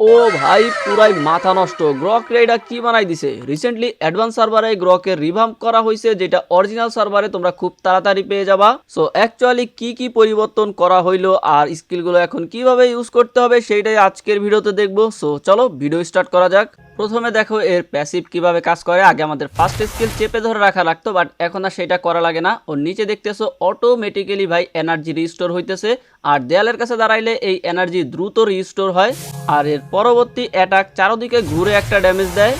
ও ভাই, পুরাই মাথা নষ্ট। গ্রক রেডা কি বানাই দিছে? রিসেন্টলি অ্যাডভান্স সার্ভারে গ্রকের রিভাম করা হয়েছে, যেটা অরিজিনাল সার্ভারে তোমরা খুব তাড়াতাড়ি পেয়ে যাবা। সো অ্যাকচুয়ালি কি কি পরিবর্তন করা হইল আর স্কিলগুলো এখন কীভাবে ইউজ করতে হবে, সেইটাই আজকের ভিডিওতে দেখব। সো চলো ভিডিও স্টার্ট করা যাক। প্রথমে দেখো এর প্যাসিভ কীভাবে কাজ করে। আগে আমাদের ফার্স্ট স্কিল চেপে ধরে রাখা লাগতো বাট এখন আর সেটা করা লাগে না। ওর নিচে দেখতেছো অটোমেটিক্যালি ভাই এনার্জি রিস্টোর হইতেছে। আর দেয়ালের কাছে দাঁড়াইলে এই এনার্জি দ্রুত রিস্টোর হয়। আর এর পরবর্তী অ্যাটাক চারোদিকে ঘুরে একটা ড্যামেজ দেয়।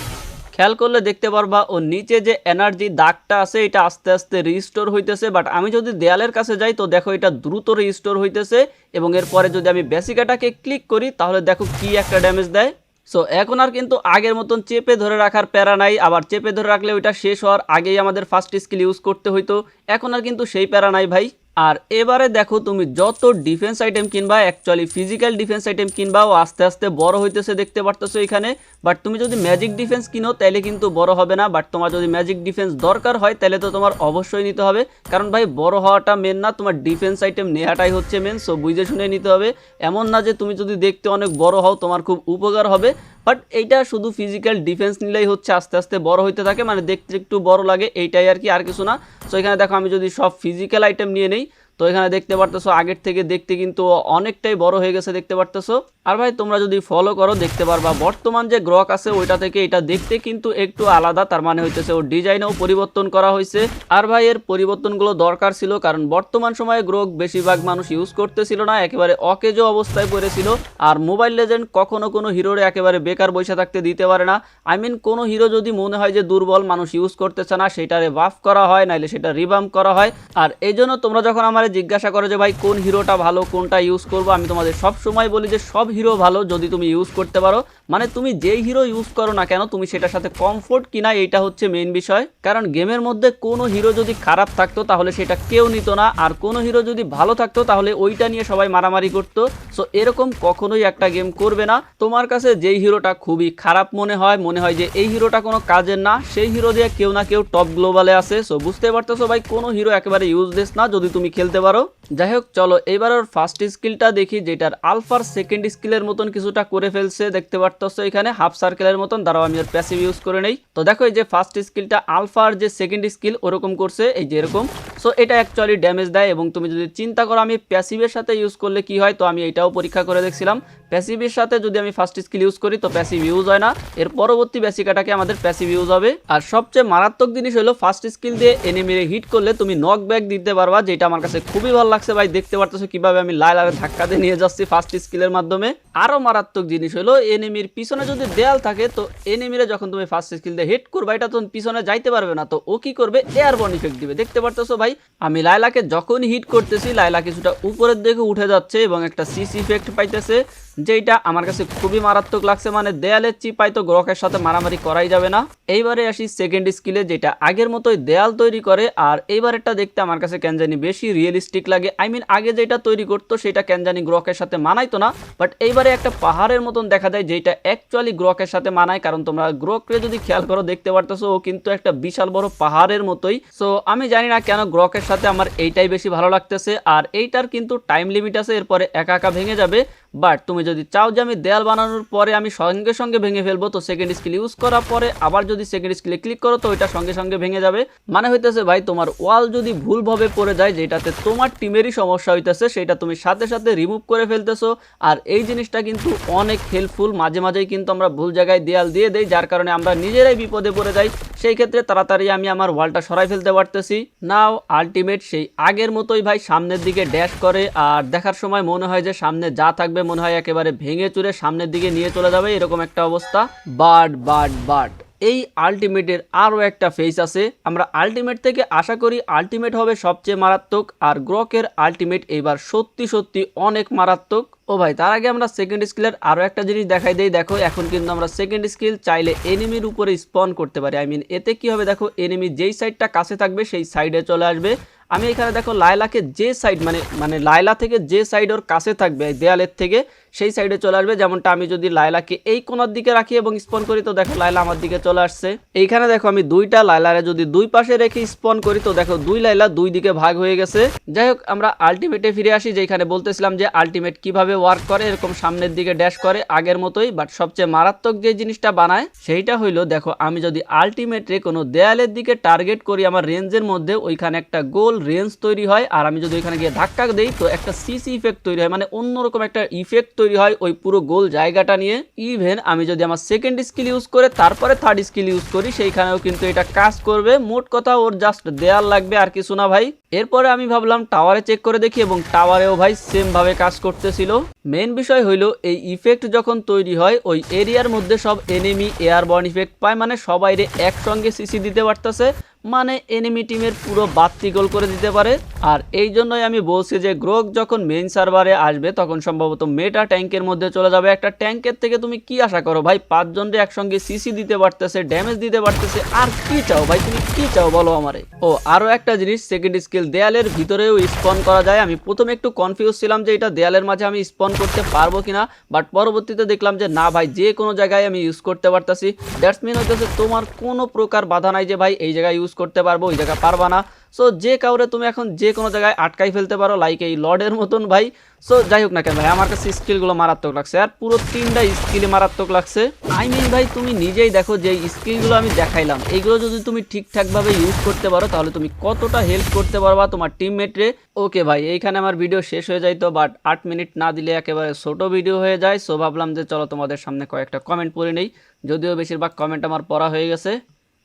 খেয়াল করলে দেখতে পারবা ওর নিচে যে এনার্জি দাগটা আছে, এটা আস্তে আস্তে রিস্টোর হইতেছে। বাট আমি যদি দেয়ালের কাছে যাই, তো দেখো এটা দ্রুত রিস্টোর হইতেছে। এবং এরপরে যদি আমি বেসিকাটাকে ক্লিক করি, তাহলে দেখো কি একটা ড্যামেজ দেয়। সো এখন আর কিন্তু আগের মতন চেপে ধরে রাখার প্যারা নাই। আবার চেপে ধরে রাখলে ওইটা শেষ হওয়ার আগেই আমাদের ফার্স্ট স্কিল ইউজ করতে হইতো। এখন আর কিন্তু সেই প্যারা নাই ভাই। আর এবারে দেখো তুমি যত ডিফেন্স আইটেম কিনবা অ্যাকচুয়ালি ফিজিক্যাল ডিফেন্স আইটেম কিনবা ও আস্তে আস্তে বড় হইতেছে দেখতে পারতেছো এখানে। বাট তুমি যদি ম্যাজিক ডিফেন্স কিনো তাহলে কিন্তু বড় হবে না। বাট তোমার যদি ম্যাজিক ডিফেন্স দরকার হয় তাহলে তো তোমার অবশ্যই নিতে হবে। কারণ ভাই, বড় হওয়াটা মেন না, তোমার ডিফেন্স আইটেম নেওয়াটাই হচ্ছে মেন সো বুঝে শুনে নিতে হবে। এমন না যে তুমি যদি দেখতে অনেক বড় হও, তোমার খুব উপকার হবে। বাট এইটা শুধু ফিজিক্যাল ডিফেন্স নিলেই হচ্ছে আস্তে আস্তে বড় হইতে থাকে মানে দেখতে একটু বড় লাগে, এইটাই আর কি, আর কিছু না। সো এখানে দেখো আমি যদি সব ফিজিক্যাল আইটেম নিয়ে নেই তো এখানে দেখতে পারতেছো, আগের থেকে দেখতে কিন্তু অনেকটাই বড় হয়ে গেছে দেখতে পারতেছো। আর ভাই, তোমরা যদি ফলো করো, দেখতে পারবা, বর্তমান যে গ্রক আছে, ওইটা থেকে এটা দেখতে কিন্তু একটু আলাদা, তার মানে হইতেছে ওর ডিজাইনেও পরিবর্তন করা হয়েছে আর ভাই, এর পরিবর্তনগুলো দরকার ছিল, কারণ বর্তমান সময়ে গ্রক বেশিরভাগ মানুষ ইউজ করতেছিল না, একেবারে অকেজো অবস্থায় পড়েছিল। আর মোবাইল লেজেন্ড কখনো কোনো হিরোরে একেবারে বেকার বসে থাকতে দিতে পারে না। আই মিন কোনো হিরো যদি মনে হয় যে দুর্বল, মানুষ ইউজ করতেছে না, সেটারে বাফ করা হয়, নাইলে সেটা রিবাম করা হয়। আর এই জন্য তোমরা যখন আমার জিজ্ঞাসা করো যে ভাই, কোন হিরোটা ভালো, কোনটা ইউজ করব? আমি তোমাদের সব সময় বলি যে সব হিরো ভালো যদি তুমি ইউজ করতে পারো। মানে তুমি যেই হিরো ইউজ করো না কেন, তুমি সেটার সাথে কমফোর্ট কিনা এইটা হচ্ছে মেইন বিষয়। কারণ গেমের মধ্যে কোনো হিরো যদি খারাপ থাকতো, তাহলে সেটা কেউ নিত না। আর কোনো হিরো যদি ভালো থাকতো, তাহলে ওইটা নিয়ে সবাই মারামারি করতো। সো এরকম কখনোই একটা গেম করবে না। তোমার কাছে যেই হিরোটা খুবই খারাপ মনে হয় মনে হয় যে এই হিরোটা কোনো কাজের না, সেই হিরো দিয়ে কেউ না কেউ টপ গ্লোবালে আছে সো বুঝতে পারতেছো ভাই, কোনো হিরো একেবারে ইউজলেস না। যদি তুমি খেলতে পারো। যাই হোক চলো এবার ওর ফার্স্ট স্কিলটা দেখি, যেটার আলফার সেকেন্ড স্কিলের মতন কিছুটা করে ফেলছে, দেখতে পারতেছো এখানে হাফ সার্কেলের মতন। দাঁড়াও, আমি ওর প্যাসিভ ইউজ করে নেই। তো দেখো, এই যে ফার্স্ট স্কিলটা আলফার যে সেকেন্ড স্কিল ওরকম করছে, এই যে এরকম। সো এটা অ্যাকচুয়ালি ড্যামেজ দেয় এবং তুমি যদি চিন্তা করো আমি প্যাসিভের সাথে ইউজ করলে কি হয়? তো আমি এটাও পরীক্ষা করে দেখছিলাম। প্যাসিভের সাথে যদি আমি ফার্স্ট স্কিল ইউজ করি, তো প্যাসিভ ইউজ হয় না। এর পরবর্তী বেসিকাটাকে আমাদের প্যাসিভ ইউজ হবে। আর সবচেয়ে মারাত্মক জিনিস হলো ফার্স্ট স্কিল দিয়ে এনিমিরে হিট করলে তুমি নক ব্যাক দিতে পারবা, যেটা আমার কাছে খুবই ভালো লাগছে ভাই। দেখতে পারতেছো কীভাবে আমি লাল আর ধাক্কা দিয়ে নিয়ে যাচ্ছি ফার্স্ট স্কিলের মাধ্যমে। আরও মারাত্মক জিনিস হলো এনিমির পিছনে যদি দেয়াল থাকে, তো এনিমিরে যখন তুমি ফার্স্ট স্কিল দিয়ে হিট করবা, এটা তখন পিছনে যাইতে পারবে না। তো ও কি করবে? এয়ার বন ইফেক্ট দিবে। দেখতে পারতেছো ভাই? আমি লাইলাকে যখন হিট করতেছি লাইলা কিছুটা উপরের দিকে উঠে যাচ্ছে এবং একটা সিস ইফেক্ট পাইতেছে। যেটা আমার কাছে খুবই মারাত্মক লাগছে মানে দেয়ালের চিপাই তো গ্রকের সাথে মারামারি করাই যাবে না। এইবারে আসি সেকেন্ড স্কিলে যেটা আগের মতোই দেয়াল তৈরি করে, আর এইবারেরটা দেখতে আমার কাছে কেন জানি বেশি রিয়েলিস্টিক লাগে। আই মিন আগে যেটা তৈরি করতো, সেটা কেন জানি গ্রকের সাথে মানাইতো না বাট এইবারে একটা পাহাড়ের মতন দেখা যায় যেটা অ্যাকচুয়ালি গ্রকের সাথে মানায়। কারণ তোমরা গ্রকরে যদি খেয়াল করো, দেখতে পারতেছো, ও কিন্তু একটা বিশাল বড় পাহাড়ের মতোই। সো আমি জানি না কেন গ্রকের সাথে আমার এইটাই বেশি ভালো লাগতেছে, আর এইটার কিন্তু টাইম লিমিট আছে, এরপরে একা একা ভেঙে যাবে। বাট তুমি যদি চাও যে আমি দেয়াল বানানোর পরে আমি সঙ্গে সঙ্গে ভেঙে ফেলব, তো সেকেন্ড স্কিল ইউজ করার পরে আবার যদি সেকেন্ড স্কিলে ক্লিক করো, তো ওইটা সঙ্গে সঙ্গে ভেঙে যাবে। মানে হইতেছে ভাই, তোমার ওয়াল যদি ভুলভাবে পড়ে যায়, যেটাতে তোমার টিমেরই সমস্যা হইতেছে, সেটা তুমি সাথে সাথে রিমুভ করে ফেলতেছো। আর এই জিনিসটা কিন্তু অনেক হেল্পফুল মাঝে মাঝেই কিন্তু আমরা ভুল জায়গায় দেয়াল দিয়ে দেই, যার কারণে আমরা নিজেরাই বিপদে পড়ে যাই। সেই ক্ষেত্রে তাড়াতাড়ি আমি আমার ওয়ালটা সরাই ফেলতে পারতেছি। নাও আলটিমেট সেই আগের মতোই ভাই, সামনের দিকে ড্যাশ করে, আর দেখার সময় মনে হয় যে সামনে যা থাকবে মনে হয় একেবারে ভেঙে চুরে সামনের দিকে নিয়ে চলে যাবে, এরকম একটা অবস্থা। বাট বাট বাট, এই আলটিমেটের আরও একটা ফেস আছে। আমরা আলটিমেট থেকে আশা করি আলটিমেট হবে সবচেয়ে মারাত্মক, আর গ্রকের আলটিমেট এবার সত্যি সত্যি অনেক মারাত্মক। ও ভাই, তার আগে আমরা সেকেন্ড স্কিলের আরও একটা জিনিস দেখাই দেই। দেখো, এখন কিন্তু আমরা সেকেন্ড স্কিল চাইলে এনিমির উপরে স্পন করতে পারি। আই মিন এতে কি হবে? দেখো এনিমি যেই সাইডটা কাছে থাকবে, সেই সাইডে চলে আসবে। আমি এখানে দেখো লায়লাকে যে সাইড মানে মানে লায়লা থেকে যে সাইড ওর কাছে থাকবে দেয়ালের থেকে সেই সাইডে চলে আসবে। যেমনটা আমি যদি লাইলাকে এই কোনার দিকে রাখি এবং স্পন করি, তো দেখো লাইলা আমার দিকে চলে আসছে। এইখানে দেখো আমি দুইটা লাইলারে যদি দুই পাশে রেখে স্পন করি, তো দেখো দুই লাইলা দুই দিকে ভাগ হয়ে গেছে। যাই হোক, আমরা আলটিমেটে ফিরে আসি, যেখানে বলতেছিলাম যে আলটিমেট কীভাবে ওয়ার্ক করে, এরকম সামনের দিকে ড্যাশ করে আগের মতোই বাট সবচেয়ে মারাত্মক যে জিনিসটা বানায়, সেইটা হইল, দেখো আমি যদি আলটিমেটে কোনো দেয়ালের দিকে টার্গেট করি আমার রেঞ্জের মধ্যে, ওইখানে একটা গোল রেঞ্জ তৈরি হয়, আর আমি যদি ওইখানে গিয়ে ধাক্কা দেই, তো একটা সিসি ইফেক্ট তৈরি হয় মানে অন্যরকম একটা ইফেক্ট তৈরি হয় ওই পুরো গোল জায়গাটা নিয়ে। ইভেন আমি যদি আমার সেকেন্ড স্কিল ইউজ করে, তারপরে থার্ড স্কিল ইউজ করি, সেইখানেও কিন্তু এটা কাজ করবে। মোট কথা ওর জাস্ট দেয়াল লাগবে, আর কিছু না ভাই। এরপরে আমি ভাবলাম টাওয়ারে চেক করে দেখি, এবং টাওয়ারেও ভাই সেম ভাবে কাজ করতেছিল। মেন বিষয় হইল, এই ইফেক্ট যখন তৈরি হয়, ওই এরিয়ার মধ্যে সব এনিমি এয়ারবর্ন ইফেক্ট পায় মানে সবাইরে একসঙ্গে সিসি দিতে পারতেছে। মানে এনিমি টিমের পুরো বাত্তি গোল করে দিতে পারে। আর এই জন্যই আমি বলছি যে গ্রোক যখন মেইন সার্ভারে আসবে, তখন সম্ভবত মেটা ট্যাঙ্কের মধ্যে চলে যাবে। একটা ট্যাঙ্কের থেকে তুমি কি আশা করো ভাই? পাঁচজনরে একসঙ্গে সিসি দিতে পারতেছে ড্যামেজ দিতে পারতেছে, আর কি চাও ভাই? তুমি কি চাও বলো আমারে? ও, আরও একটা জিনিস সেকেন্ড স্কিল দেয়ালের ভিতরেও স্পন করা যায়। আমি প্রথমে একটু কনফিউজ ছিলাম যে এটা দেয়ালের মাঝে আমি স্পন করতে পারব কিনা বাট পরবর্তীতে দেখলাম যে না ভাই, যে কোনো জায়গায় আমি ইউজ করতে পারতাছি। দ্যাটস মিন হইতেছে তোমার কোনো প্রকার বাধা নাই যে ভাই, এই জায়গায় ইউজ করতে পারব, ওই জায়গায় পারবা না। সো যে কাউরে তুমি এখন যে কোনো জায়গায় আটকাই ফেলতে পারো লাইক এই লর্ডের মতন ভাই। সো যাই হোক না কেন ভাই, আমার কাছে স্কিলগুলো মারাত্মক লাগছে। আর পুরো তিনটা স্কিলই মারাত্মক লাগছে। আই মিন ভাই, তুমি নিজেই দেখো যে স্কিলগুলো আমি দেখাইলাম। এইগুলো যদি তুমি ঠিকঠাকভাবে ইউজ করতে পারো, তাহলে তুমি কতটা হেল্প করতে পারবা তোমার টিমমেটরে ওকে ভাই, এইখানে আমার ভিডিও শেষ হয়ে যাইতো বাট আট মিনিট না দিলে একেবারে ছোট ভিডিও হয়ে যায়। সো ভাবলাম যে চলো তোমাদের সামনে কয়েকটা কমেন্ট পড়ে নেই। যদিও বেশিরভাগ কমেন্ট আমার পড়া হয়ে গেছে।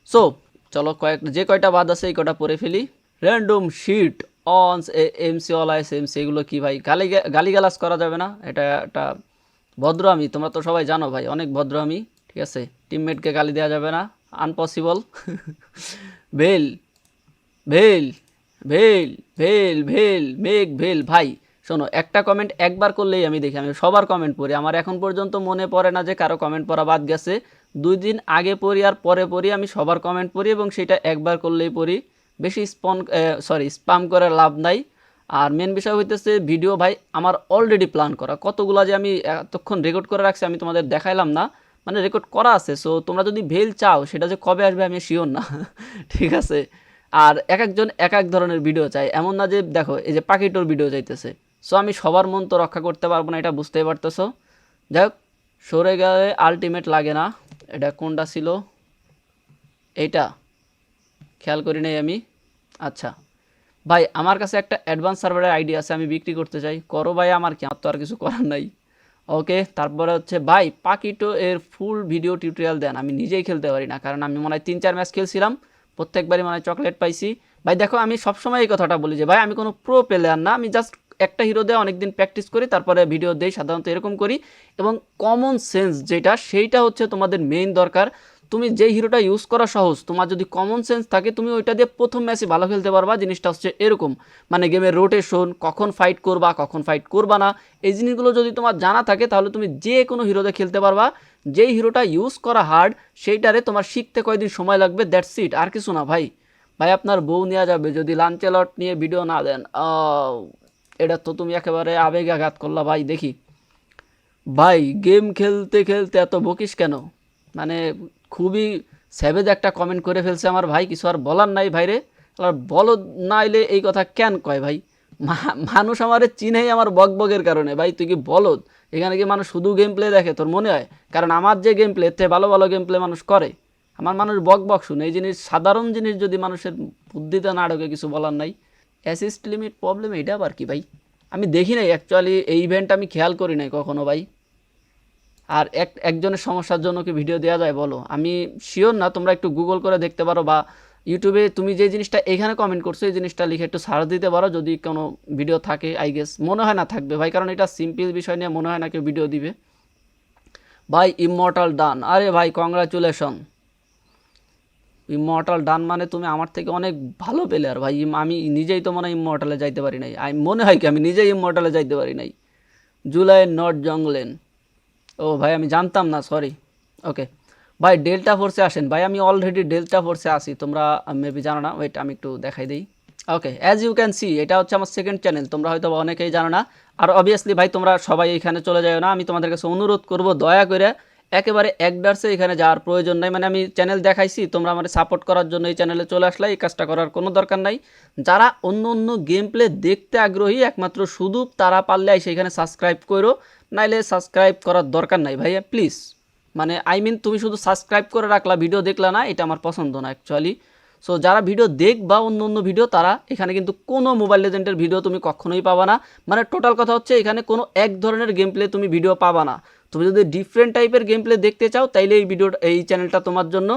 সো চলো কয়েক, যে কয়টা বাদ আছে এই কয়টা পড়ে ফেলি। Random shit ones MC always MC এগুলো কি ভাই? গালি, গালিগালাজ করা যাবে না, এটা একটা ভদ্র আমি, তোমরা তো সবাই জানো ভাই, অনেক ভদ্র আমি, ঠিক আছে? টিমমেটকে গালি দেওয়া যাবে না আনপসিবল ভেল ভেল ভেল ভেল ভেল মেঘ ভেল ভাই, শোনো, একটা কমেন্ট একবার করলেই আমি দেখি, আমি সবার কমেন্ট পড়ি। আমার এখন পর্যন্ত মনে পড়ে না যে কারও কমেন্ট পড়া বাদ গেছে। দুই দিন আগে পড়ি আর পরে পড়ি, আমি সবার কমেন্ট পড়ি এবং সেটা একবার করলেই পড়ি। বেশি স্পন সরি স্পাম করে লাভ নাই। আর মেন বিষয় হইতেছে ভিডিও ভাই, আমার অলরেডি প্ল্যান করা। কতগুলো যে আমি এতক্ষণ রেকর্ড করে রাখছি আমি তোমাদের দেখাইলাম না। মানে রেকর্ড করা আছে সো তোমরা যদি ভেল চাও, সেটা যে কবে আসবে আমি শিওর না। ঠিক আছে? আর এক একজন এক এক ধরনের ভিডিও চাই। এমন না যে, দেখো, এই যে পাখিটোর ভিডিও চাইতেছে সো আমি সবার মন তো রক্ষা করতে পারব না, এটা বুঝতেই পারতেছো। যাই হোক সরে গেলে আলটিমেট লাগে না। এটা কোনটা ছিল? এইটা। খেয়াল করি নাই আমি। আচ্ছা। ভাই, আমার কাছে একটা অ্যাডভান্স সার্ভারের আইডিয়া আছে, আমি বিক্রি করতে চাই। করো ভাই আমার কি? আমার তো আর কিছু করার নাই। ওকে তারপরে হচ্ছে, ভাই, পাকিটো এর ফুল ভিডিও টিউটোরিয়াল দেন। আমি নিজেই খেলতে পারি না, কারণ আমি মনে হয় তিন, চার ম্যাচ খেলছিলাম। প্রত্যেকবারই মানে চকলেট পাইছি। ভাই, দেখো, আমি সবসময় এই কথাটা বলি যে, ভাই, আমি কোনো প্রো প্লেয়ার না। আমি জাস্ট একটা হিরো দিয়ে অনেকদিন প্র্যাকটিস করি, তারপরে ভিডিও দেই, সাধারণত এরকম করি। এবং কমন সেন্স যেটা, সেইটা হচ্ছে তোমাদের মেইন দরকার। তুমি যে হিরোটা ইউজ করা সহজ, তোমার যদি কমন সেন্স থাকে, তুমি ওইটা দিয়ে প্রথম ম্যাচে ভালো খেলতে পারবা, জিনিসটা হচ্ছে এরকম। মানে গেমের রোটেশন কখন ফাইট করবা, কখন ফাইট করবা না, এই জিনিসগুলো যদি তোমার জানা থাকে, তাহলে তুমি যে কোনো হিরোতে খেলতে পারবা। যেই হিরোটা ইউজ করা হার্ড সেইটারে তোমার শিখতে কয়দিন সময় লাগবে দ্যাটস ইট আর কিছু না ভাই। ভাই, আপনার বউ নেওয়া যাবে, যদি লাঞ্চেলট নিয়ে ভিডিও না দেন এটা তো তুমি একেবারে আবেগ আঘাত করলা, ভাই, দেখি। ভাই গেম খেলতে খেলতে এত বকিস কেন? মানে খুবই স্যাভেজ একটা কমেন্ট করে ফেলছে আমার ভাই, কিছু আর বলার নাই ভাইরে আর বলো না এলে এই কথা কেন কয় ভাই? মানুষ আমারে চিনেই আমার বক বকের কারণে। ভাই, তুই কি বলদ এখানে কি মানুষ শুধু গেম প্লে দেখে, তোর মনে হয়? কারণ আমার যে গেম প্লে তে ভালো ভালো গেম প্লে মানুষ করে। আমার মানুষ বক বক শুনে। এই জিনিস, সাধারণ জিনিস যদি মানুষের বুদ্ধিতে না ঢোকে, কিছু বলার নাই। অ্যাসিস্ট লিমিট প্রবলেম এটা আবার কি ভাই? আমি দেখি নাই অ্যাকচুয়ালি এই ইভেন্ট আমি খেয়াল করি নাই কখনো ভাই। আর এক, একজনের সমস্যার জন্য কি ভিডিও দেওয়া যায় বলো? আমি শিওর না, তোমরা একটু গুগল করে দেখতে পারো বা ইউটিউবে তুমি যে জিনিসটা এখানে কমেন্ট করছ, এই জিনিসটা লিখে একটু সার্চ দিতে পারো যদি কোনো ভিডিও থাকে আই গেস মনে হয় না থাকবে ভাই, কারণ এটা সিম্পল বিষয় নিয়ে মনে হয় না কেউ ভিডিও দিবে। ভাই ইমমর্টাল ডান আরে ভাই কংগ্রাচুলেশন ইমমর্টাল ডান মানে তুমি আমার থেকে অনেক ভালো প্লেয়ার ভাই। আমি নিজেই তো মনে হয় ইমমর্টালে যাইতে পারি নাই। আমি মনে হয় কি, আমি নিজেই ইমমর্টালে যাইতে পারি নাই। জুলাই নট জংলেন ও ভাই, আমি জানতাম না সরি ওকে ভাই ডেল্টা ফোর্সে আসেন। ভাই, আমি অলরেডি ডেল্টা ফোর্সে আসি তোমরা মেবি জানো না। ওয়েট আমি একটু দেখাই দিই। Okay as you can see এটা হচ্ছে আমার সেকেন্ড চ্যানেল তোমরা হয়তো অনেকেই জানো না। আর অবভিয়াসলি ভাই, তোমরা সবাই এখানে চলে যাও না। আমি তোমাদের কাছে অনুরোধ করব, দয়া করে একেবারে একডার্সে এখানে যাওয়ার প্রয়োজন নাই। মানে আমি চ্যানেল দেখাইছি, তোমরা আমার সাপোর্ট করার জন্য এই চ্যানেলে চলে আসলে এই কাজটা করার কোনো দরকার নাই। যারা অন্য অন্য গেম প্লে দেখতে আগ্রহী, একমাত্র শুধু তারা পারলে সেখানে সাবস্ক্রাইব করো নাইলে সাবস্ক্রাইব করার দরকার নাই। ভাইয়া প্লিজ মানে আই মিন তুমি শুধু সাবস্ক্রাইব করে রাখলা ভিডিও দেখলা না, এটা আমার পছন্দ না অ্যাকচুয়ালি সো যারা ভিডিও দেখ বা অন্য অন্য ভিডিও তারা এখানে কিন্তু কোনো মোবাইল লেজেন্ডের ভিডিও তুমি কখনোই পাবা না। মানে টোটাল কথা হচ্ছে, এখানে কোনো এক ধরনের গেম প্লে তুমি ভিডিও পাবা না। তুমি যদি ডিফারেন্ট টাইপের গেম প্লে দেখতে চাও, তাইলে এই ভিডিও এই চ্যানেলটা তোমার জন্য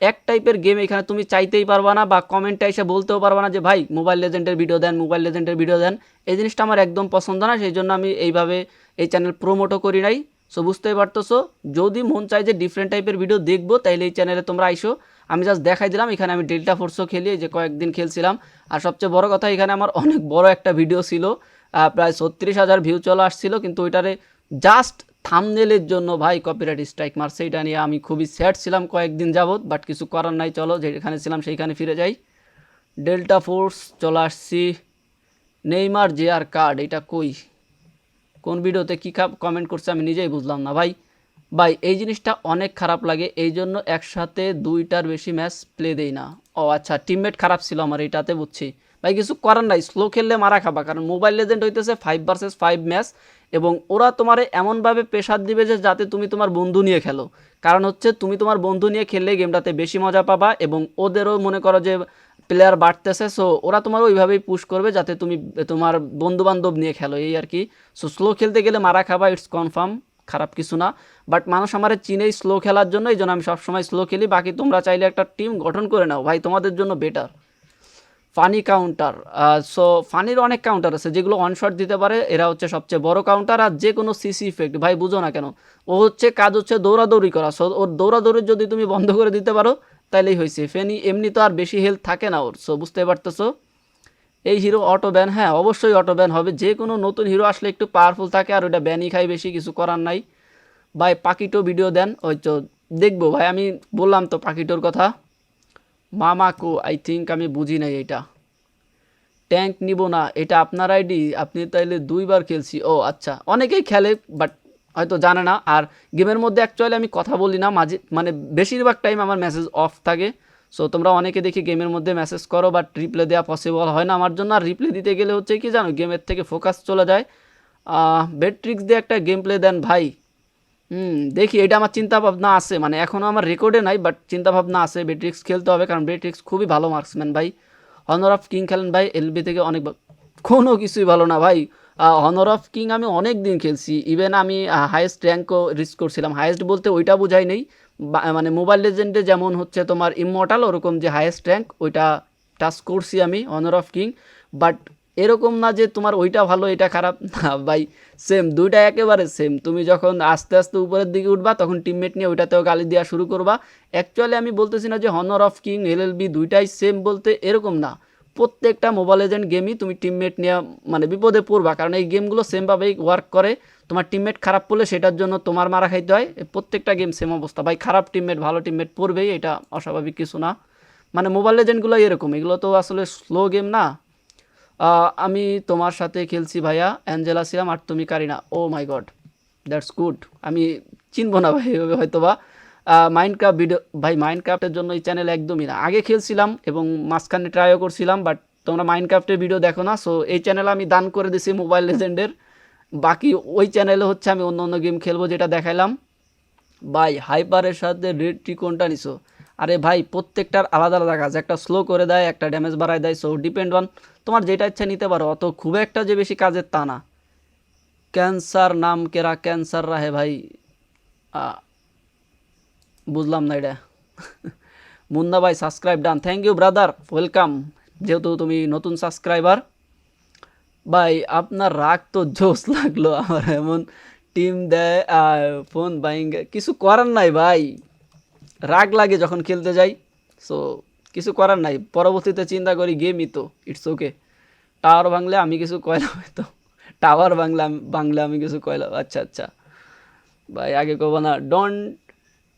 এক টাইপের গেম এখানে তুমি চাইতেই পারবা না বা কমেন্টে এসে বলতেও পারবা না যে, ভাই মোবাইল লেজেন্ডের ভিডিও দেন মোবাইল লেজেন্ডের ভিডিও দেন। এই জিনিসটা আমার একদম পছন্দ না সেই জন্য আমি এইভাবে এই চ্যানেল প্রমোটও করি নাই। সো বুঝতেই পারতেছো, যদি মন চায় যে ডিফারেন্ট টাইপের ভিডিও দেখব, তাইলে এই চ্যানেলে তোমরা আইসো। আমি জাস্ট দেখাই দিলাম, এখানে আমি ডেল্টা ফোর্সও খেলি যে কয়েকদিন খেলছিলাম। আর সবচেয়ে বড় কথা, এখানে আমার অনেক বড় একটা ভিডিও ছিল প্রায় ছত্রিশ হাজার ভিউ চলে আসছিল, কিন্তু ওইটারে জাস্ট থামনেলের জন্য ভাই কপিরাইট স্ট্রাইক মারছে, এটা নিয়ে আমি খুবই স্যাড ছিলাম কয়েকদিন যাবৎ বাট কিছু করার নাই, চলো যেখানে ছিলাম সেইখানে ফিরে যাই। ডেল্টা ফোর্স চলে আসছি। নেইমার যে আর কার্ড এটা কই? কোন ভিডিওতে কী কমেন্ট করছে আমি নিজেই বুঝলাম না ভাই। ভাই, এই জিনিসটা অনেক খারাপ লাগে, এই জন্য একসাথে দুইটার বেশি ম্যাচ প্লে দেই না। ও আচ্ছা টিমমেট খারাপ ছিল আমার, এইটাতে বুঝছি। ভাই, কিছু করার নাই স্লো খেললে মারা খাবা, কারণ মোবাইল লেজেন্ড হইতেছে ফাইভ ভার্সেস ফাইভ ম্যাচ এবং ওরা তোমারে এমনভাবে প্রেশার দিবে যে যাতে তুমি তোমার বন্ধু নিয়ে খেলো। কারণ হচ্ছে তুমি তোমার বন্ধু নিয়ে খেললে গেমটাতে বেশি মজা পাবা এবং ওদেরও মনে করো যে প্লেয়ার বাড়তেছে সো ওরা তোমার ওইভাবেই পুশ করবে যাতে তুমি তোমার বন্ধু বান্ধব নিয়ে খেলো, এই আর কি। সো স্লো খেলতে গেলে মারা খাবা ইটস কনফার্ম খারাপ কিছু না। বাট মানুষ আমার চিনেই স্লো খেলার জন্য, এই জন্য আমি সবসময় স্লো খেলি। বাকি তোমরা চাইলে একটা টিম গঠন করে নাও, ভাই, তোমাদের জন্য বেটার ফানি কাউন্টার সো ফানির অনেক কাউন্টার আছে যেগুলো ওয়ান শট দিতে পারে। এরা হচ্ছে সবচেয়ে বড় কাউন্টার আর যে কোনো সিসি ইফেক্ট ভাই বুঝো না কেন? ও হচ্ছে কাজ হচ্ছে দৌড়াদৌড়ি করা সো ওর দৌড়াদৌড়ি যদি তুমি বন্ধ করে দিতে পারো, তাইলেই হয়েছে। ফেনি এমনি তো আর বেশি হেলথ থাকে না ওর সো বুঝতে পারতেছো? এই হিরো অটো ব্যান হ্যাঁ অবশ্যই অটো ব্যান হবে। যে কোনো নতুন হিরো আসলে একটু পাওয়ারফুল থাকে আর ওটা ব্যানই খাই বেশি, কিছু করার নাই। ভাই পাকিটো ভিডিও দেন, ওই তো দেখব। ভাই আমি বললাম তো পাখিটোর কথা। মামাকো আই থিঙ্ক আমি বুঝি নাই এটা। ট্যাঙ্ক নিব না, এটা আপনার আইডি আপনি তাইলে দুইবার খেলছি। ও আচ্ছা অনেকেই খেলে বাট হয়তো জানে না। আর গেমের মধ্যে অ্যাকচুয়ালি আমি কথা বলি না, মাঝে মানে বেশিরভাগ টাইম আমার মেসেজ অফ থাকে। সো তোমরা অনেকে দেখি গেমের মধ্যে মেসেজ করো বাট রিপ্লে দেওয়া পসিবল হয় না আমার জন্য। আর রিপ্লে দিতে গেলে হচ্ছে কি জানো, গেমের থেকে ফোকাস চলে যায়। বেট্রিক্স দিয়ে একটা গেম প্লে দেন ভাই। হুম, দেখি, এটা আমার চিন্তা ভাবনা আছে। মানে এখনও আমার রেকর্ডে নাই বাট চিন্তা ভাবনা আছে। বেট্রিক্স খেলতে হবে, কারণ বেট্রিক্স খুবই ভালো মার্কসম্যান ভাই। হনর অফ কিং খেলেন ভাই এলবি থেকে অনেক কোনো কিছুই ভালো না ভাই। হনর অফ কিং আমি অনেক দিন খেলছি। ইভেন আমি হায়েস্ট র্যাঙ্কও রিচ করছিলাম। হায়েস্ট বলতে ওইটা বোঝাই নেই। মানে মোবাইল লেজেন্ডে যেমন হচ্ছে তোমার ইমমর্টাল ওরকম যে হায়েস্ট র্যাঙ্ক ওইটা টাচ করছি আমি হনর অফ কিং বাট এরকম না যে তোমার ওইটা ভালো, এটা খারাপ। না ভাই সেম দুইটা একেবারে সেম তুমি যখন আস্তে আস্তে উপরের দিকে উঠবা, তখন টিমমেট নিয়ে ওইটাতেও গালি দেওয়া শুরু করবা। অ্যাকচুয়ালি আমি বলতেছি না যে হনর অফ কিং এলএলবি দুইটাই সেম বলতে এরকম না। প্রত্যেকটা মোবাইল এজেন্ট গেমই তুমি টিমমেট নিয়ে মানে বিপদে পড়বা। কারণ এই গেমগুলো সেমভাবেই ওয়ার্ক করে। তোমার টিমমেট খারাপ পড়লে সেটার জন্য তোমার মারা খাইতে হয়। প্রত্যেকটা গেম সেম অবস্থা। ভাই, খারাপ টিমমেট ভালো টিমমেট পড়বেই, এটা অস্বাভাবিক কিছু না। মানে মোবাইল এজেন্টগুলো এরকম। এগুলো তো আসলে স্লো গেম না। আমি তোমার সাথে খেলছি ভাইয়া, অ্যাঞ্জেলা ছিলাম আর তুমি Karina. Oh my god that's good আমি চিনবো না ভাই এভাবে হয়তো বা মাইন্ড ক্রাফট ভিডিও ভাই মাইন্ড ক্রাফটের জন্য এই চ্যানেল একদমই না। আগে খেলছিলাম এবং মাঝখানে ট্রাইও করছিলাম বাট তোমরা মাইন্ড ক্রাফটের ভিডিও দেখো না সো এই চ্যানেল আমি দান করে দিছি মোবাইল লেজেন্ডের বাকি ওই চ্যানেলে হচ্ছে আমি অন্য অন্য গেম খেলব যেটা দেখাইলাম। ভাই হাইপারের সাথে রেড টি কোনটা নিছো। আরে ভাই, প্রত্যেকটার আলাদা আলাদা কাজ। একটা স্লো করে দেয়, একটা ড্যামেজ বাড়ায় দেয় সো ডিপেন্ড অন তোমার যেটা ইচ্ছা নিতে পারো। অত খুব একটা যে বেশি কাজের তা না। ক্যান্সার নাম কেরা ক্যান্সার রাহে ভাই? বুঝলাম না এটা। মুন্না ভাই subscribe done thank you brother welcome যেহেতু তুমি নতুন সাবস্ক্রাইবার ভাই, আপনার রাগ তো জোস লাগল। আমার এমন টিম দেয় ফোন বাইং কিছু করার নাই ভাই। রাগ লাগে যখন খেলতে যাই। সো কিছু করার নাই। পরবর্তীতে চিন্তা করি গেমই তো ইটস ওকে টাওয়ার ভাঙলে আমি কিছু কয়লাম হয়তো। টাওয়ার ভাঙলে আমি কিছু কয়লাম আচ্ছা আচ্ছা। ভাই, আগে কব না। Don't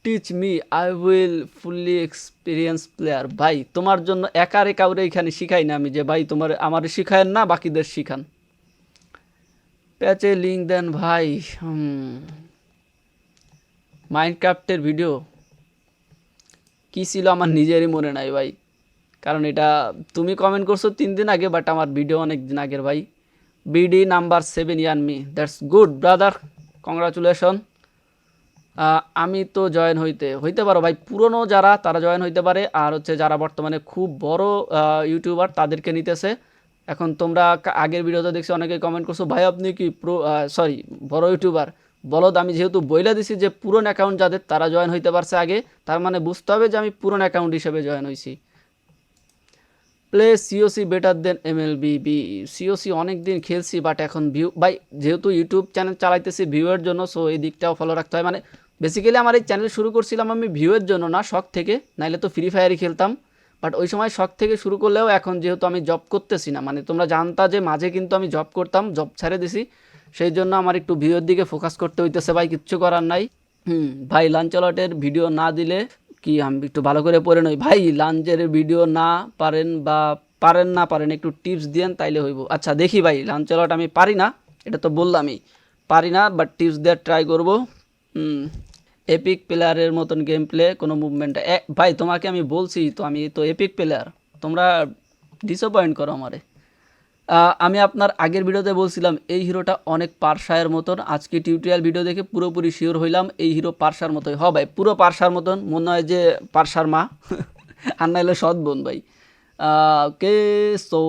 teach me I will fully experience player ভাই, তোমার জন্য একারে কাউরে এখানে শিখাই না আমি যে, ভাই, তোমার, আমার শিখায়েন না, বাকিদের শিখান। প্যাচে লিঙ্ক দেন, ভাই মাইনক্রাফটের ভিডিও কি ছিল আমার নিজেরই মনে নাই ভাই। কারণ এটা তুমি কমেন্ট করছ তিন দিন আগে বাট আমার ভিডিও অনেক দিন আগের ভাই। বিডি নাম্বার সেভেন ইয়ান মি দ্যাটস গুড ব্রাদার কংগ্রাচুলেশন আমি তো জয়েন হইতে হইতে পারো ভাই, পুরনো যারা, তারা জয়েন হইতে পারে। আর হচ্ছে যারা বর্তমানে খুব বড় ইউটিউবার তাদেরকে নিতেছে। এখন তোমরা আগের ভিডিওতে দেখছি অনেকে কমেন্ট করছ, ভাই, আপনি কি প্রো সরি বড় ইউটিউবার বলদ, আমি যেহেতু বইলা দিছি যে পুরন অ্যাকাউন্ট যাদের, তারা জয়েন হইতে পারছে আগে, তার মানে বুঝতে হবে যে আমি পুরন অ্যাকাউন্ট হিসেবে জয়েন হয়েছি play COC better then M L B B COC অনেক দিন খেলছি বাট এখন ভিউ বাই যেহেতু ইউটিউব চ্যানেল চালাইতেছি ভিউয়ের জন্য সো এই দিকটাও ফলো রাখতে হয়। মানে বেসিক্যালি আমার এই চ্যানেল শুরু করছিলাম আমি ভিউয়ের জন্য, না শখ থেকে, নাইলে তো ফ্রি ফায়ারই খেলতাম। বাট ওই সময় শখ থেকে শুরু করলেও এখন যেহেতু আমি জব করতেছি না মানে তোমরা জানতা যে মাঝে কিন্তু আমি জব করতাম জব ছেড়ে দিছি। সেই জন্য আমার একটু ভিউয়ের দিকে ফোকাস করতে হইতেছে। ভাই, কিচ্ছু করার নাই। হুম, ভাই লাঞ্চ অলটের ভিডিও না দিলে কি আমি একটু ভালো করে পড়ে নই। ভাই লাঞ্চের ভিডিও না পারেন বা পারেন না পারেন, একটু টিপস দিয়েন, তাইলে হইব। আচ্ছা দেখি ভাই লাঞ্চ অলট আমি পারি না? এটা তো বললামই। পারি না বাট টিপস দেওয়ার ট্রাই করব। হুম এপিক প্লেয়ারের মতন গেম প্লে কোনো মুভমেন্ট ভাই, তোমাকে আমি বলছি তো, আমি তো এপিক প্লেয়ার তোমরা ডিসঅ্যাপয়েন্ট করো আমারে। আমি আপনার আগের ভিডিওতে বলছিলাম, এই হিরোটা অনেক পারসায়ের মতন। আজকে টিউটোরিয়াল ভিডিও দেখে পুরোপুরি শিওর হইলাম, এই হিরো পারসার মতোই। হ ভাই, পুরো পারসার মতন, মনে হয় যে পারসার মা। আর নাইলে সৎ বোন ভাই। কে সো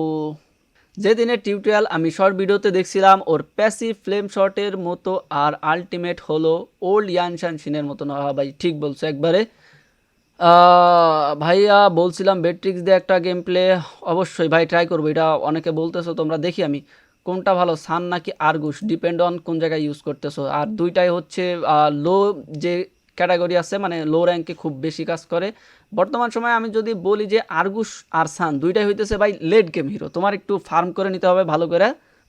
যেদিনের টিউটোরিয়াল আমি শর্ট ভিডিওতে দেখছিলাম, ওর প্যাসিভ ফ্লেম শটের মতো আর আলটিমেট হলো ওল্ড ইয়ানশান সিনের মতন। না ভাই, ঠিক বলছো একবারে। ভাইয়া বলছিলাম বেট্রিক্স দিয়ে একটা গেম প্লে অবশ্যই ভাই ট্রাই করব। এটা অনেকে বলতেছো, তোমরা দেখি আমি। কোনটা ভালো, সান নাকি আরগুস ডিপেন্ড অন কোন জায়গায় ইউজ করতেছো। আর দুইটাই হচ্ছে লো যে ক্যাটাগরি আছে মানে লো র্যাঙ্কে খুব বেশি কাজ করে। বর্তমান সময়ে আমি যদি বলি যে আরগুস আর সান, দুইটাই হইতেছে ভাই লেট গেম হিরো তোমার একটু ফার্ম করে নিতে হবে ভালো করে,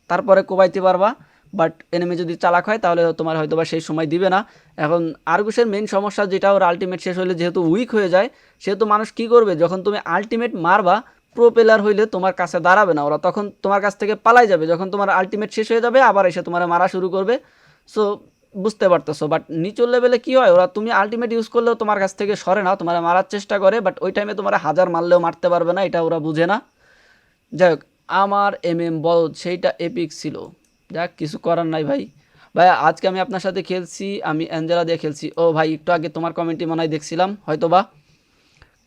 তারপরে কোবাইতে পারবা। বাট এনিমি যদি চালাক হয়, তাহলে তোমার হয়তো বা সেই সময় দিবে না। এখন আরগুসের মেন সমস্যা যেটা, ওর আলটিমেট শেষ হলে যেহেতু উইক হয়ে যায়, সেহেতু মানুষ কি করবে? যখন তুমি আলটিমেট মারবা প্রোপেলার হইলে তোমার কাছে দাঁড়াবে না। ওরা তখন তোমার কাছ থেকে পালাই যাবে। যখন তোমার আলটিমেট শেষ হয়ে যাবে, আবার এসে তোমার মারা শুরু করবে। সো বুঝতে পারতেছো। বাট নিচুর লেভেলে কি হয়? ওরা তুমি আলটিমেট ইউজ করলেও তোমার কাছ থেকে সরে না, তোমার মারার চেষ্টা করে। বাট ওই টাইমে তোমার হাজার মারলেও মারতে পারবে না, এটা ওরা বুঝে না। যাই হোক, আমার এম এম বল, সেইটা এপিক ছিল। যাক, কিছু করার নাই ভাই। ভাই, আজকে আমি আপনার সাথে খেলছি, আমি অ্যাঞ্জেলা দিয়ে খেলছি। ও ভাই, একটু আগে তোমার কমেন্টে মনে হয় দেখছিলাম হয়তো বা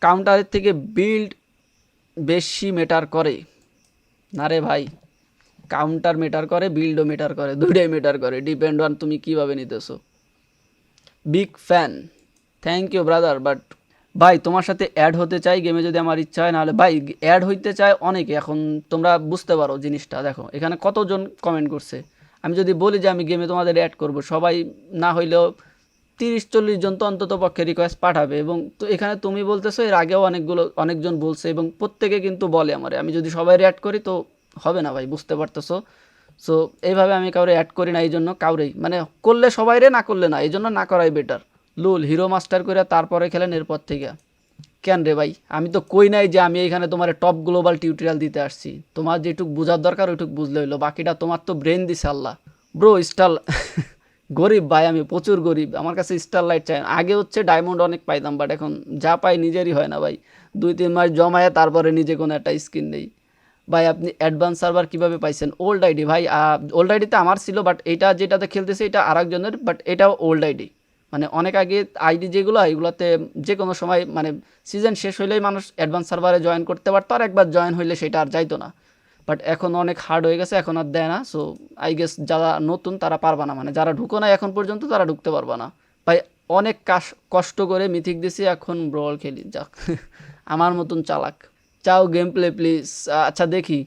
কাউন্টারের থেকে বিল্ড বেশি মেটার করে। না রে ভাই কাউন্টার মেটার করে বিল্ডও মেটার করে দুইটাই মেটার করে। ডিপেন্ড অন তুমি কীভাবে নিতেছো। Big fan thank you brother but ভাই, তোমার সাথে অ্যাড হতে চাই গেমে যদি আমার ইচ্ছা হয়, নাহলে ভাই অ্যাড হইতে চায় অনেকে। এখন তোমরা বুঝতে পারো জিনিসটা, দেখো, এখানে কতজন কমেন্ট করছে। আমি যদি বলি যে আমি গেমে তোমাদের অ্যাড করব, সবাই না হইলেও তিরিশ, চল্লিশ জন তো অন্তত পক্ষে রিকোয়েস্ট পাঠাবে। এবং তো এখানে তুমি বলতেছো, এর আগেও অনেকগুলো, অনেকজন বলছে এবং প্রত্যেকে কিন্তু বলে আমারে। আমি যদি সবাই অ্যাড করি তো হবে না ভাই, বুঝতে পারতেছো? সো এইভাবে আমি কাউরে অ্যাড করি না এই জন্য কাউরেই মানে করলে সবাই রে না করলে না এই জন্য না করাই বেটার লুল হিরো মাস্টার করে তারপরে খেলেন এরপর থেকে। কেন রে ভাই? আমি তো কই নাই যে আমি এখানে তোমার টপ গ্লোবাল টিউটোরিয়াল দিতে আসছি। তোমার যেটুক বোঝার দরকার, ওইটুক বুঝলে হইল। বাকিটা তোমার তো ব্রেন দিছে আল্লাহ। ব্রো স্টার গরিব ভাই, আমি প্রচুর গরিব। আমার কাছে স্টার লাইট চাই। আগে হচ্ছে ডায়মন্ড অনেক পাইতাম বাট এখন যা পাই নিজেরই হয় না ভাই। দুই, তিন মাস জমায় তারপরে নিজে কোনো একটা স্কিন নেই। ভাই, আপনি অ্যাডভান্স সার্ভার কীভাবে পাইছেন? ওল্ড আইডি ভাই ওল্ড আইডিতে আমার ছিল বাট এটা যেটাতে খেলতেছে, এটা আরেকজনের বাট এটাও ওল্ড আইডি মানে অনেক আগে আইডি যেগুলো, এগুলোতে যে কোনো সময় মানে সিজন শেষ হইলেই মানুষ অ্যাডভান্স সার্ভারে জয়েন করতে পারতো, আর একবার জয়েন হইলে সেটা আর যাইতো না। বাট এখন অনেক হার্ড হয়ে গেছে, এখন আর দেয় না। সো আই গেস যারা নতুন তারা পারবা না। মানে যারা ঢুকো না এখন পর্যন্ত তারা ঢুকতে পারবা না। ভাই, অনেক কাশ কষ্ট করে মিথিক দিছি, এখন ব্রল খেলি, যাক। আমার মতন চালাক। চাও গেম প্লে প্লিজ আচ্ছা দেখি।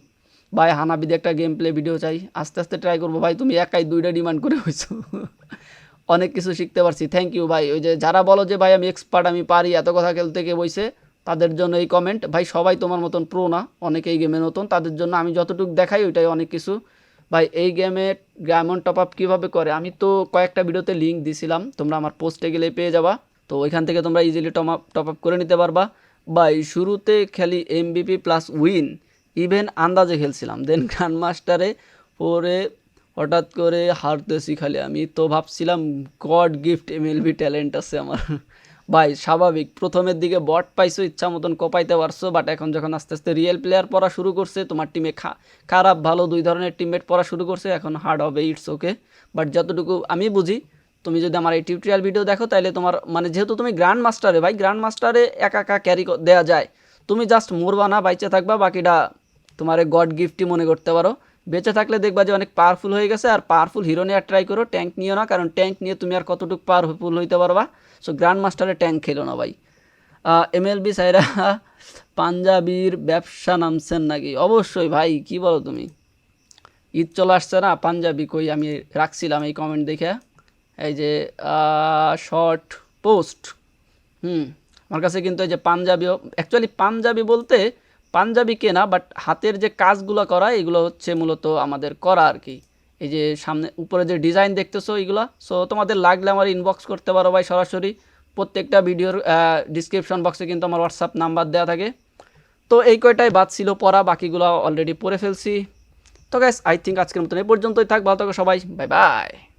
ভাই, হানাবিদে একটা গেম প্লে ভিডিও চাই। আস্তে আস্তে ট্রাই করব। ভাই, তুমি একাই দুইটা ডিমান্ড করে হয়েছো অনেক কিছু শিখতে পারছি। থ্যাংক ইউ ভাই। ওই যে যারা বলো যে, ভাই, আমি এক্সপার্ট আমি পারি এত কথা খেলতে কে বইছে, তাদের জন্য এই কমেন্ট ভাই, সবাই তোমার মতন প্রো না। অনেকে এই গেমে নতুন। তাদের জন্য আমি যতটুকু দেখাই, ওইটাই অনেক কিছু। ভাই, এই গেমে ডায়মন্ড টপ আপ কীভাবে করে? আমি তো কয়েকটা ভিডিওতে লিঙ্ক দিছিলাম। তোমরা আমার পোস্টে গেলে পেয়ে যাবা। তো ওইখান থেকে তোমরা easily top up top up করে নিতে পারবা। ভাই, শুরুতে খেলি এমবিপি প্লাস উইন ইভেন আন্দাজে খেলছিলাম। দেন গ্র্যান্ড মাস্টারে পরে হঠাৎ করে হারতেছি খালি আমি। তো ভাবছিলাম গড গিফট এমএলবি ট্যালেন্ট আছে আমার। ভাই, স্বাভাবিক। প্রথমের দিকে বট পাইছো, ইচ্ছা মতন কপাইতে পারছ বাট এখন যখন আস্তে আস্তে রিয়েল প্লেয়ার পড়া শুরু করছে, তোমার টিমে খারাপ ভালো দুই ধরনের টিমমেট পড়া শুরু করছে, এখন হার্ড হবে ইটস ওকে বাট যতটুকু আমি বুঝি, তুমি যদি আমার এই টিউটোরিয়াল ভিডিও দেখো তাহলে তোমার মানে যেহেতু তুমি গ্র্যান্ড মাস্টারে ভাই গ্র্যান্ড মাস্টারে একা একা ক্যারি দেওয়া যায়। তুমি জাস্ট মরবা না, বাইচে থাকবা, বাকিটা তোমার গড গিফটই মনে করতে পারো। বেঁচে থাকলে দেখবা যে অনেক পাওয়ারফুল হয়ে গেছে, আর পাওয়ারফুল হিরো নেওয়ার ট্রাই করো ট্যাঙ্ক নিও না, কারণ ট্যাঙ্ক নিয়ে তুমি আর কতটুকু পাওয়ারফুল হইতে পারবা। সো গ্র্যান্ড মাস্টারে ট্যাঙ্ক খেলো না ভাই। এমএলবি সাইরা পাঞ্জাবির ব্যবসা নামছেন নাকি? অবশ্যই ভাই, কি বলো তুমি? ঈদ চলে আসছে না, পাঞ্জাবি কই? আমি রাখছিলাম এই কমেন্ট দেখে। এই যে শর্ট পোস্ট হুম, আমার কাছে কিন্তু এই যে পাঞ্জাবিও অ্যাকচুয়ালি পাঞ্জাবি বলতে পাঞ্জাবি কেনা বাট হাতের যে কাজগুলো করা, এগুলো হচ্ছে মূলত আমাদের করা আর কি এই যে সামনে উপরে যে ডিজাইন দেখতেছো এইগুলো সো তোমাদের লাগলে আমার ইনবক্স করতে পারো ভাই সরাসরি। প্রত্যেকটা ভিডিওর ডিসক্রিপশন বক্সে কিন্তু আমার হোয়াটসঅ্যাপ নাম্বার দেওয়া থাকে। তো এই কয়টাই বাদ ছিল পড়া, বাকিগুলো অলরেডি পড়ে ফেলছি। তো গ্যাস আই থিঙ্ক আজকের মতন এই পর্যন্তই থাক। ভালো থাকো সবাই। Bye bye